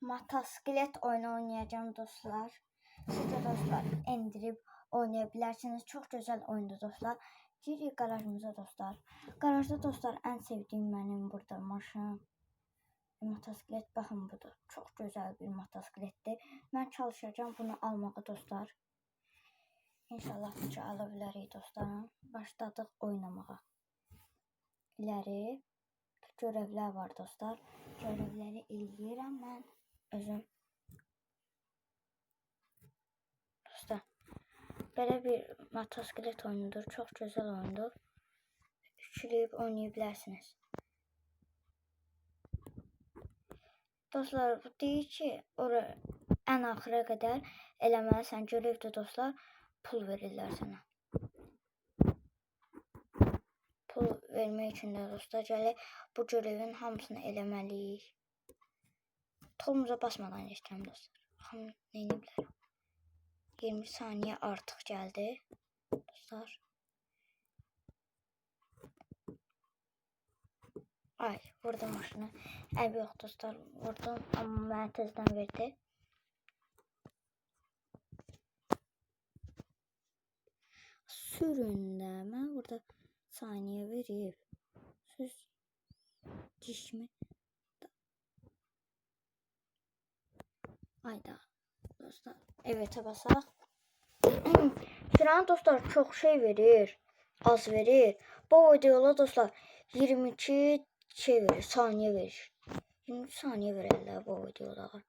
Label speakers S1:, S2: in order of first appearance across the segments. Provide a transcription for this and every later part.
S1: motosiklet oyunu oynayacağım dostlar. Siz de dostlar indirip oynayabilirsiniz. Çok güzel oyundu dostlar. Girik garajımıza dostlar. Garajda dostlar en sevdiğim benim burada maşın. Motosiklet bakın budur. Çok güzel bir motosiklettir. Ben çalışacağım bunu almağa dostlar. İnşallah gücü ala bilərik dostlarım. Başladıq oynamağa. İləri görevlər var dostlar. Görevləri eləyirəm mən özüm. Dostlar, belə bir motosiklet oyunudur. Çox gözəl oyundur. Yükləyib oynaya bilərsiniz. Dostlar, bu deyir ki, ora ən axıra qədər eləməlisən görevdə dostlar. Pul verirlər sənə. Pul vermək üçün də dostlar gələk bu görevin hamısını eləməliyik. Tolumuza basmadan geçeceğim dostlar. Bakalım neyini bilərəm. 20 saniye artıq gəldi. Dostlar. Ay, vurdum maşını. Əl yox dostlar, vurdum, amma mənə tezdən verdi. Sürün saniye verib. Söz dişimi Ayda dostlar. Evet basaq. Süren dostlar çok şey verir. Az verir. Bu videoda dostlar 22 şey verir. Saniye verir. 20 saniye verirlər bu videolara.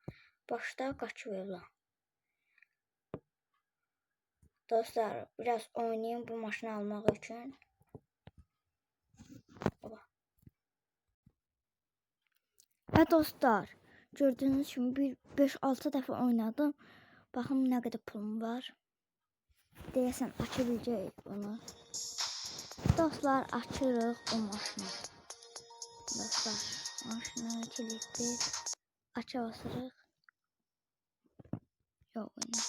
S1: Başda qaçıb lan. Dostlar biraz oynayayım bu maşını almak için. Ve dostlar gördüğünüz gibi bir 5-6 dəfə oynadım. Baxın nə qədər pulum var. Deyəsən biləcəyik bunu. Dostlar açırıq o maşını. Dostlar maşını kilitli aça basırıq. Yox oyna.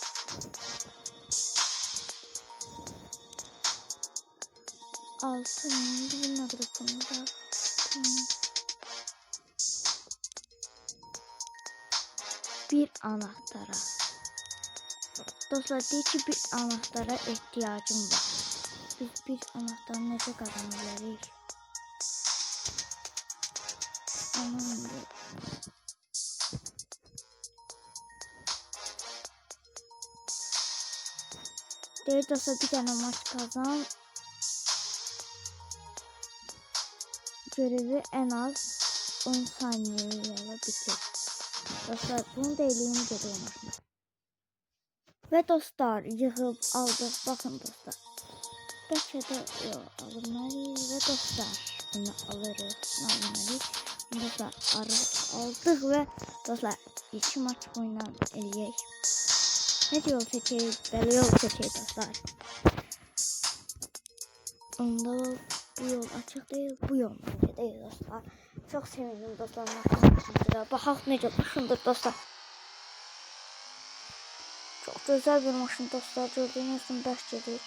S1: Altı bizim nə qədər. Bir anahtara. Dostlar ki bir anahtara ihtiyacım var. Biz bir anahtarı necə qazana bilərik? Aman Deyir dostlar bir dənə maç kazan. Görevi en az 10 saniyeyle bitir. Dostlar bunu da gedir maşına. Və dostlar yığıb aldıq. Baxın dostlar. Bəlkə də yox alınmalıyıq və dostlar bunu alırıq. Alınmalıyıq. Dostlar arıq aldıq və dostlar iki maç oynan eləyək. Ne yol seçeyiz? Belə yol seçeyiz dostlar. Onda bu yol açık değil, bu yol bence değil dostlar. Çok sevindim dostlar. Baxaq necə maşındır dostlar. Çok güzel bir maşın dostlar. Gördüğünüz gibi bəş gedir.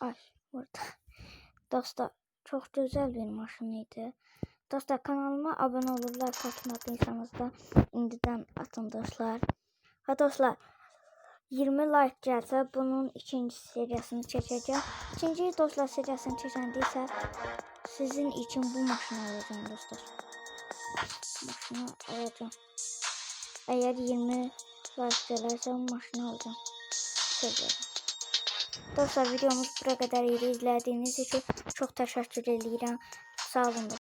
S1: Ay burada. Dostlar çok güzel bir maşınıydı. Dostlar kanalıma abone olub like atmadıysanız da indidən atın dostlar. Dostlar 20 like gəlsə bunun ikinci seriyasını çəkəcəm. İkinci dostlar seriyasını çəkəndə sizin için bu maşını alacağım dostlar. Maşını alacağım. Eğer 20 like gələrsə maşını alacağım. Verin. Dostlar videomuz buraya kadar iyi izlediğiniz için çok teşekkür ederim. Sağ olun.